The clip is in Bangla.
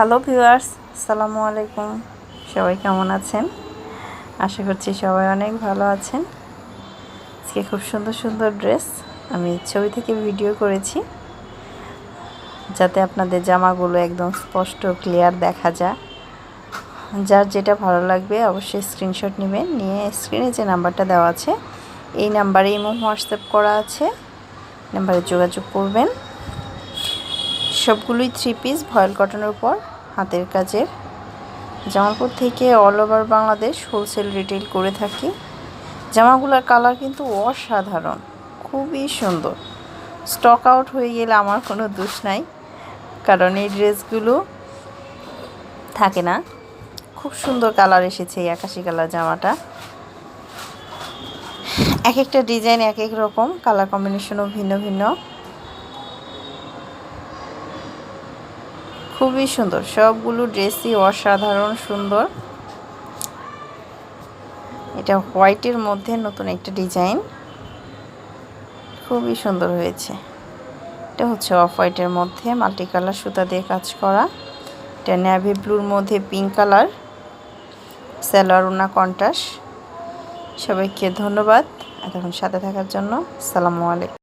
হ্যালো ভিউয়ার্স আসসালামু আলাইকুম সবাই কেমন আছেন? আশা করছি সবাই অনেক ভালো আছেন। আজকে খুব সুন্দর সুন্দর ড্রেস আমি ছবি থেকে ভিডিও করেছি। যাতে আপনাদের জামাগুলো একদম স্পষ্ট ক্লিয়ার দেখা যায়। যার যেটা ভালো লাগবে অবশ্যই স্ক্রিনশট নেবেন। নিয়ে স্ক্রিনে যে নাম্বারটা দেওয়া আছে, এই নাম্বারে ইমো হোয়াটসঅ্যাপ করা আছে। নাম্বারে যোগাযোগ করবেন। সবগুলোই থ্রি পিস ভয়েল কটনের উপর হাতের কাজের। জামালপুর থেকে all over Bangladesh wholesale retail করে থাকি। জামাগুলোর কালার কিন্তু অসাধারণ, খুবই সুন্দর। স্টক আউট হয়ে গেলে আমার কোনো দোষ নাই, কারণ এই ড্রেসগুলো থাকে না। খুব সুন্দর কালার এসেছে এই আকাশি কালার জামাটা। এক একটা ডিজাইন এক এক রকম কালার কম্বিনেশনও ভিন্ন ভিন্ন। খুবই সুন্দর। সবগুলো ড্রেসই অসাধারণ সুন্দর। এটা হোয়াইটের মধ্যে নতুন একটা ডিজাইন খুবই সুন্দর হয়েছে। এটা হচ্ছে অফ হোয়াইটের মধ্যে মাল্টি কালার সুতা দিয়ে কাজ করা। এটা ন্যাভি ব্লুর মধ্যে পিঙ্ক কালার স্যালোয়ার উনা কন্টাস। সবাইকে ধন্যবাদ। এতক্ষণ সাথে থাকার জন্য। সালামু আলাইকুম।